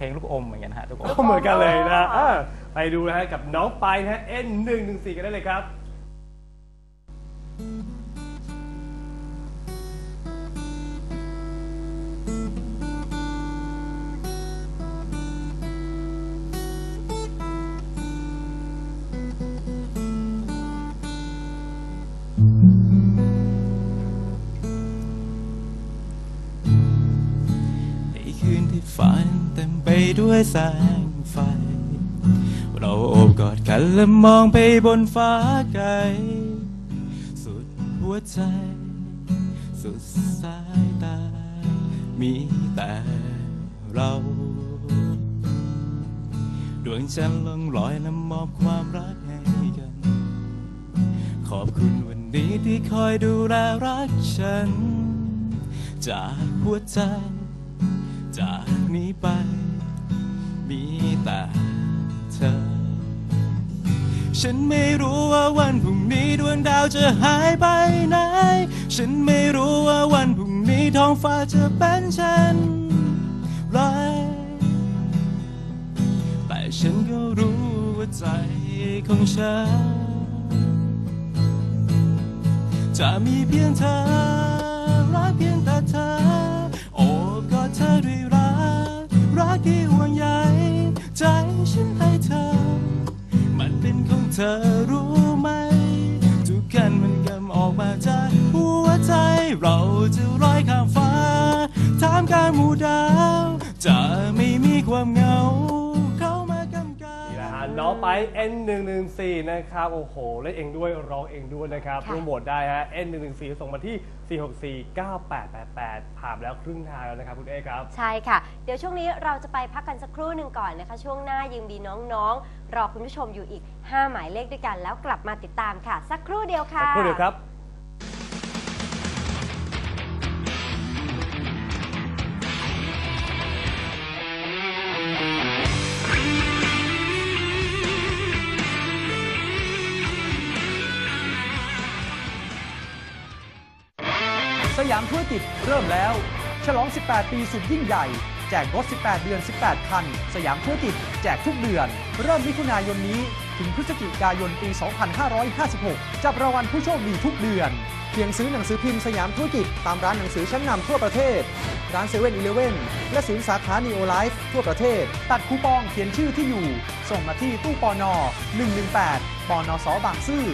เพลงลูกอมเหมือนกันนะฮะทุกคน ก็เหมือนกันเลยนะเออไปดูนะฮะกับน้องไปายนะฮะ N114 กันได้เลยครับ ด้วยแสงไฟ เราโอบกอดกันและมองไปบนฟ้าไกล สุดหัวใจ สุดสายตา มีแต่เราดวงจันทร์ลงลอยและมอบความรักให้กัน ขอบคุณวันนี้ที่คอยดูแลรักฉัน จากหัวใจ จากนี้ไป มีแต่เธอ ฉันไม่รู้ว่าวันพรุ่งนี้ดวงดาวจะหายไปไหน ฉันไม่รู้ว่าวันพรุ่งนี้ท้องฟ้าจะเป็นเช่นไร แต่ฉันก็รู้ว่าใจของฉัน จะมีเพียงเธอรักเพียงแต่เธอ โอบกอดเธอด้วยรักรักที่ห่ว ธอ มันเป็นของเธอรู้ไหม ทุกกันมันกำออกมาจากหัวใจ เราจะลอยข้ามฟ้า ถามการหมู่ดาว จะไม่มีความเหงา ไป N114 นะครับ โอ้โห เล่นเองด้วยร้องเองด้วยนะครับ ค่ะ ร่วมโหวตได้ฮะ N114 ส่งมาที่ 4649888 ผ่านไปแล้วครึ่งทางแล้วนะครับคุณเอครับ ใช่ค่ะ เดี๋ยวช่วงนี้เราจะไปพักกันสักครู่หนึ่งก่อนนะคะ ช่วงหน้ายังมีน้องๆ รอคุณผู้ชมอยู่อีก 5 หมายเลขด้วยกัน แล้วกลับมาติดตามค่ะ สักครู่เดียวค่ะ สักครู่เดียวครับ ยามธุรกิจเริ่มแล้ว ฉลอง 18 ปีสุดยิ่งใหญ่ แจกรถ 18 เดือน 18 คัน สยามธุรกิจแจกทุกเดือน เริ่มมิถุนายนนี้ ถึงพฤศจิกายนปี 2556 จับรางวัลผู้โชคดีทุกเดือน เพียงซื้อหนังสือพิมพ์สยามธุรกิจ ตามร้านหนังสือชั้นนำทั่วประเทศ ร้านเซเว่นอีเลเว่นและศูนย์สาขานีโอไลฟ์ทั่วประเทศ ตัดคูปองเขียนชื่อที่อยู่ ส่งมาที่ตู้ปอนอ118ปอนอสบางซื่อ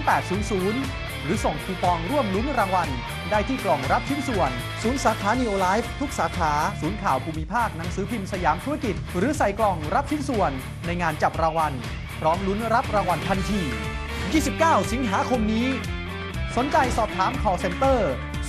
10800หรือส่งคูปองร่วมลุ้นรางวัล ได้ที่กล่องรับชิ้นส่วน ศูนย์สาขานีโอไลฟ์ทุกสาขา ศูนย์ข่าวภูมิภาคหนังสือพิมพ์สยามธุรกิจ หรือใส่กล่องรับชิ้นส่วน ในงานจับรางวัล พร้อมลุ้นรับรางวัลทันที 29 สิงหาคมนี้ สนใจสอบถาม call center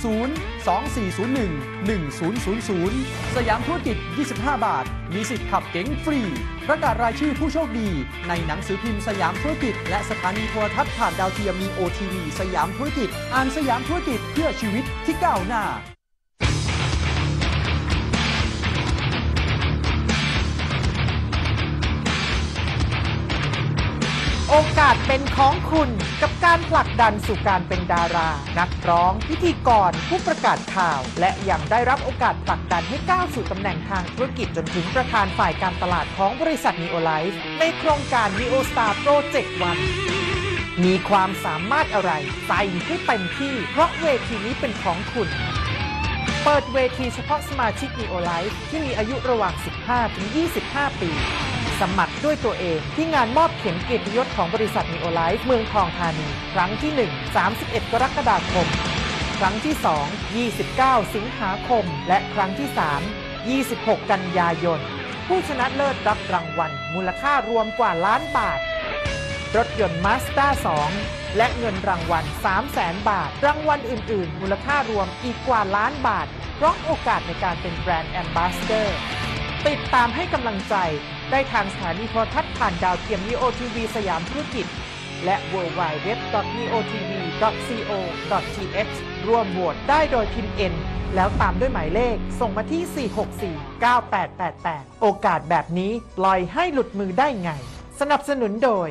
0 2 4 0 1 1 0 0 0 สยามธุรกิจ 25 บาท มีสิทธิ์ขับเก๋งฟรี ประกาศรายชื่อผู้โชคดี ในหนังสือพิมพ์สยามธุรกิจ และสถานีโทรทัศน์ผ่านดาวเทียมมีโอทีวีสยามธุรกิจ อ่านสยามธุรกิจ เพื่อชีวิตที่ก้าวหน้า โอกาสเป็นของคุณกับการผลักดันสู่การเป็นดารา นักร้อง พิธีกร ผู้ประกาศข่าว และยังได้รับโอกาสผลักดันให้ก้าวสู่ตำแหน่งทางธุรกิจจนถึงประธานฝ่ายการตลาดของบริษัท Neo Life ในโครงการ Neo Star Project One มีความสามารถอะไรใส่ให้เต็มที่ เพราะเวทีนี้เป็นของคุณ เปิดเวทีเฉพาะสมาชิก Neo Life ที่มีอายุระหว่าง 15 ถึง 25 ปี สมัครด้วยตัวเองที่งานมอบเขียนเกียรติยศของบริษัท Neo Life เมืองทองธานี ครั้งที่ 1 31 กรกฎาคม ครั้งที่ 2 29 สิงหาคม และครั้งที่ 3 26 กันยายน ผู้ชนะเลิศรับรางวัลมูลค่ารวมกว่าล้านบาท รถยนต์ Mazda 2และเงินรางวัล 3 0 0แสนบาท รางวัลอื่น ๆ มูลค่ารวมอีกกว่าล้านบาทเพราะโอกาสในการเป็นแบรนด์แอมบาสเดอร์ ติดตามให้กำลังใจได้ทางสถานีโทรทัศน์ผ่านดาวเทียม Neo TV สยามธุรกิจ และ w w w n e o t v co th ร่วมโหวตได้โดยพิมพ์ N แล้วตามด้วยหมายเลขส่งมาที่ 4649888 โอกาสแบบนี้ปล่อยให้หลุดมือได้ไง สนับสนุนโดย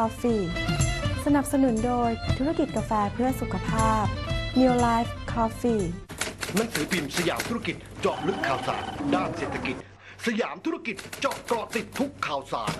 Coffee สนับสนุนโดยธุรกิจกาแฟเพื่อสุขภาพ New Life Coffee หนังสือพิมพ์สยามธุรกิจเจาะลึกข่าวสาร ด้านเศรษฐกิจ สยามธุรกิจเจาะเกาะติดทุกข่าวสาร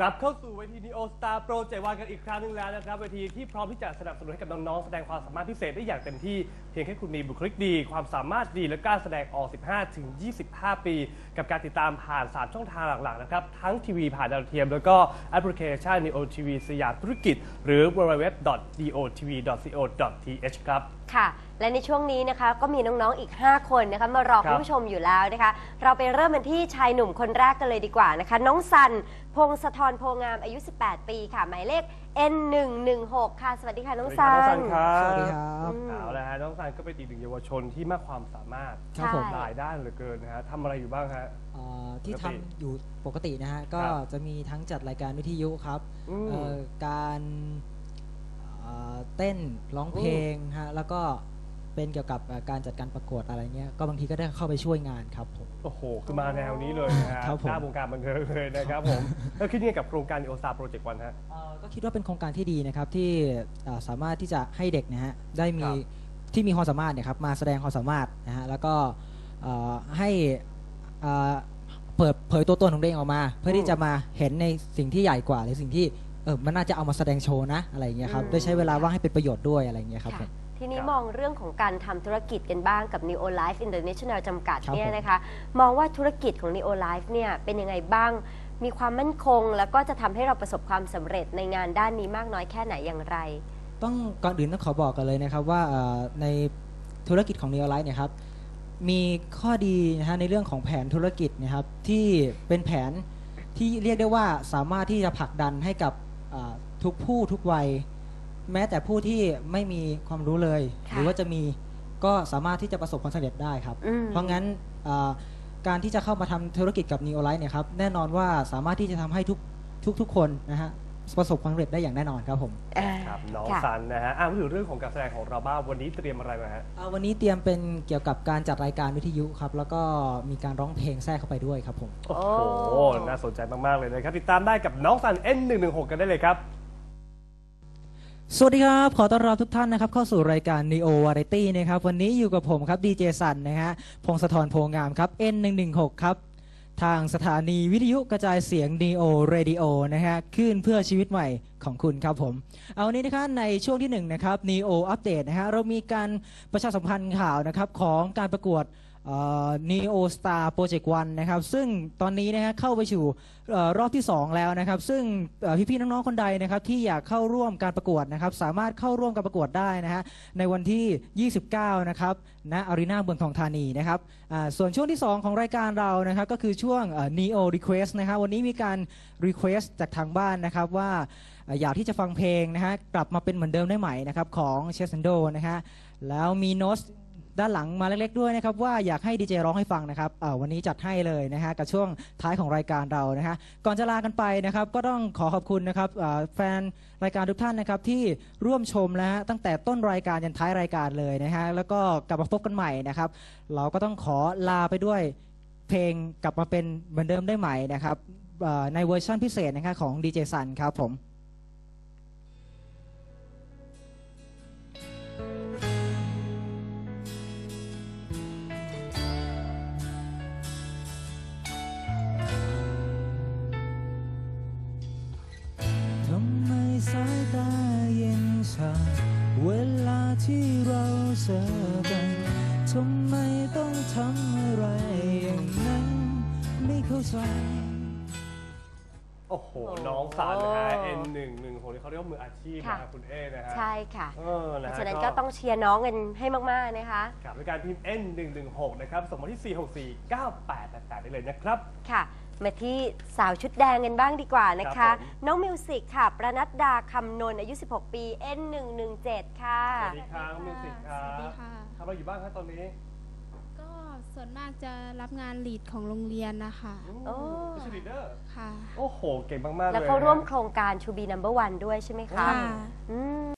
กลับเข้าสู่เวที Neo Star Pro เจกต์วันกันอีกครั้งหนึงแล้วนะครับเวทีที่พร้อมที่จะสนับสนุนให้กับน้องๆแสดงความสามารถพิเศษได้อย่างเต็มที่เพียงแค่คุณมีบุคลิกดี ความสามารถดีและกล้าแสดงออก 15 ถึง 25 ปี กับการติดตามผ่าน 3 ช่องทางหลักๆนะครับทั้งทีวีผ่านดาวเทียม แล้วก็แอปพลิเคชัน Neo TV สยามธุรกิจ หรือ www.dotv.co.th ครับ ค่ะ และในช่วงนี้นะคะก็มีน้องๆอีก 5 คนนะคะมารอครับ คุณผู้ชมอยู่แล้วนะคะ เราไปเริ่มกันที่ชายหนุ่มคนแรกกันเลยดีกว่านะคะ น้องสัน พงศธรโพงามอายุ 18 ปีค่ะ หมายเลข N116 ค่ะ สวัสดีค่ะน้องสัน้องสันนครับสวัสดีครับอืมเอาละฮะน้องสันก็เป็นอีกหนึ่งเยาวชนที่มากความสามารถครับผมใช่หลายด้านเหลือเกินนะฮะทำอะไรอยู่บ้างฮะ เอ่อที่ปกติทำอยู่ปกตินะฮะ ก็ครับจะมีทั้งจัดรายการวิทยุครับอืม เอ่อการเอ่อ เต้นร้องเพลงฮะแล้วก็เป็นเกี่ยวกับเอ่อการจัดการประกวดอะไรเงี้ยก็บางทีก็ได้เข้าไปช่วยงานครับผม โอ้โห คือมาแนวนี้เลยนะฮะครับผม หน้าวงการบันเทิงเลยนะครับผม แล้วคิดยังไงกับโครงการโอซาโปรเจกต์วันฮะ เอ่อก็คิดว่าเป็นโครงการที่ดีนะครับที่เอ่อสามารถที่จะให้เด็กนะฮะได้มีครับที่มีความสามารถเนี่ยครับมาแสดงความสามารถนะฮะแล้วก็เอ่อให้เอ่อเปิดเผยตัวตนของตัวเองออกมา เพื่อที่จะมาเห็นในสิ่งที่ใหญ่กว่า หรือสิ่งที่ เออมันน่าจะเอามาแสดงโชว์นะอะไรอย่างเงี้ยครับอืมได้ใช้เวลาว่างให้เป็นประโยชน์ด้วยอะไรอย่างเงี้ยครับผค่ะมทีนี้ครับมองเรื่องของการทำธุรกิจกันบ้างกับ Neo Life International จำกัดครับ เนี่ยผมนะคะ มองว่าธุรกิจของ Neo Life เนี่ยเป็นยังไงบ้าง มีความมั่นคง แล้วก็จะทำให้เราประสบความสำเร็จในงานด้านนี้มากน้อยแค่ไหนอย่างไร ต้องก่อนอื่นต้องขอบอกกันเลยนะครับว่าเอ่อในธุรกิจของ Neo Life เนี่ยครับมีข้อดีนะฮะในเรื่องของแผนธุรกิจนะครับที่เป็นแผนที่เรียกได้ว่าสามารถที่จะผลักดันให้กับอ่า ทุกผู้ทุกวัย แม้แต่ผู้ที่ไม่มีความรู้เลยค่ะหรือว่าจะมีก็สามารถที่จะประสบความสำเร็จได้ครับอืมเพราะงั้นอ่าการที่จะเข้ามาทำธุรกิจกับ Neo Life เนี่ยครับแน่นอนว่าสามารถที่จะทำให้ทุกทุกทุกคนนะฮะ ประสบความสำเร็จได้อย่างแน่นอนครับผมอ่าครับน้องค่ะสันนะฮะอะมาถึงเรื่องของการแสดงของเราบ้างวันนี้เตรียมอะไรมาฮะอ่าวันนี้เตรียมเป็นเกี่ยวกับการจัดรายการวิทยุครับ แล้วก็มีการร้องเพลงแทรกเข้าไปด้วยครับผม โอ้โหน่าสนใจมากๆเลยนะครับ ติดตามได้กับน้องสัน N116 กันได้เลยครับ สวัสดีครับ ขอต้อนรับทุกท่านนะครับ เข้าสู่รายการ Neo Variety นะครับ วันนี้อยู่กับผมครับดีเจสันนะฮะพงศธรโพงามครับ N116 ครับ ทางสถานีวิทยุกระจายเสียง Neo Radio นะฮะขึ้นเพื่อชีวิตใหม่ของคุณครับผม เอาวันนี้นะครับในช่วงที่1นะครับ Neo อัปเดตนะฮะเรามีการประชาสัมพันธ์ข่าวนะครับของการประกวด เอ่อ Neo Star Project One นะครับ ซึ่งตอนนี้นะฮะเข้าไปสู่อรอบที่ 2 แล้วนะครับ ซึ่งพี่ๆน้องๆคนใดนะครับที่อยากเข้าร่วมการประกวดนะครับ สามารถเข้าร่วมการประกวดได้นะฮะในวันที่ 29 นะครับณอารีนาเมืองทองธานีนะครับส่วนช่วงที่ 2 ของรายการเรานะครับก็คือช่วงเอ่อ Neo Request นะครับวันนี้มีการ Request จากทางบ้านนะครับว่าอยากที่จะฟังเพลงนะฮะกลับมาเป็นเหมือนเดิมได้ไหมนะครับของเชสเซนโดนะฮะแล้วมีโน้ต ด้านหลังมาเล็กๆด้วยนะครับว่าอยากให้ดีเจร้องให้ฟังนะครับวันนี้จัดให้เลยนะฮะกับช่วงท้ายของรายการเรานะฮะก่อนจะลากันไปนะครับก็ต้องขอขอบคุณนะครับแฟนรายการทุกท่านนะครับที่ร่วมชมนะฮะตั้งแต่ต้นรายการยันท้ายรายการเลยนะฮะแล้วก็กลับมาพบกันใหม่นะครับเราก็ต้องขอลาไปด้วยเพลงกลับมาเป็นเหมือนเดิมได้ไหมนะครับในเวอร์ชันพิเศษนะครับของดีเจสันครับผม เราเจอกันทำไมต้องทำอะไรอย่างนั้น ไม่เข้าใจ โอ้โห น้องสันนะฮะ N116 นี่เขาเรียกว่ามืออาชีพนะค่ะ ฮะคุณเอนะฮะใช่ค่ะ เออเพนะราะฮะฉะนั้นก็ต้องเชียร์น้องกันให้มาก ๆ นะคะกับในการพิมพ์ N116 นะครับส่งมาที่ 4649888ได้เลยนะครับ ค่ะ มาที่สาวชุดแดงกันบ้างดีกว่านะครัคะบผม น้องมิวสิกค่ะ ประนัดดาคำนนท์อายุ 16 ปี N117 ค่ะ สวัสดีครับมิวสิกครัสวัสดีบค่ะ ทำอะไรอยู่บ้างครับตอนนี้ก็ส่วนมากจะรับงานลีดของโรงเรียนนะคะโอ้พิชลีเดอร์ค่ะ โอ้โห เก่งมาก ๆ เลยแล้วเขาร่วมโครงการ To be number one ด้วยใช่ไหมคะค่ะ อืม